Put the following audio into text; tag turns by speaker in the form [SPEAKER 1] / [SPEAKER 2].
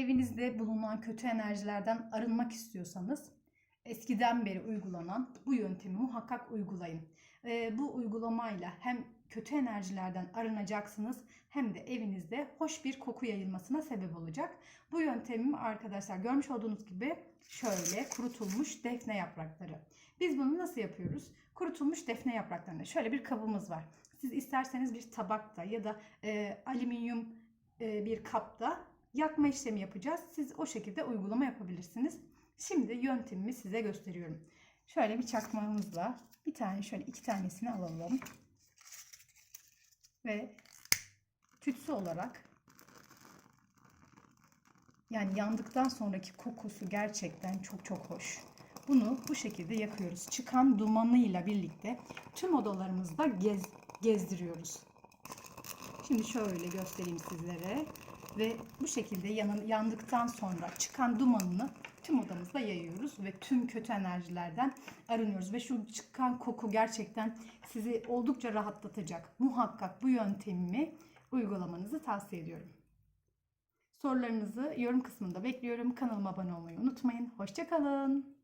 [SPEAKER 1] evinizde bulunan kötü enerjilerden arınmak istiyorsanız eskiden beri uygulanan bu yöntemi muhakkak uygulayın. Ee, bu uygulamayla hem kötü enerjilerden arınacaksınız hem de evinizde hoş bir koku yayılmasına sebep olacak. Bu yöntemim arkadaşlar görmüş olduğunuz gibi şöyle kurutulmuş defne yaprakları. Biz bunu nasıl yapıyoruz? Kurutulmuş defne yapraklarını şöyle bir kabımız var. Siz isterseniz bir tabakta ya da e, alüminyum e, bir kapta yakma işlemi yapacağız. Siz o şekilde uygulama yapabilirsiniz. Şimdi yöntemimi size gösteriyorum. Şöyle bir çakmağımızla bir tane şöyle iki tanesini alalım. Ve tütsü olarak yani yandıktan sonraki kokusu gerçekten çok çok hoş. Bunu bu şekilde yakıyoruz. Çıkan dumanıyla birlikte tüm odalarımızda gez, gezdiriyoruz. Şimdi şöyle göstereyim sizlere. Ve bu şekilde yanın, yandıktan sonra çıkan dumanını tüm odamızda yayıyoruz ve tüm kötü enerjilerden arınıyoruz. Ve şu çıkan koku gerçekten sizi oldukça rahatlatacak. Muhakkak bu yöntemimi uygulamanızı tavsiye ediyorum. Sorularınızı yorum kısmında bekliyorum. Kanalıma abone olmayı unutmayın. Hoşçakalın.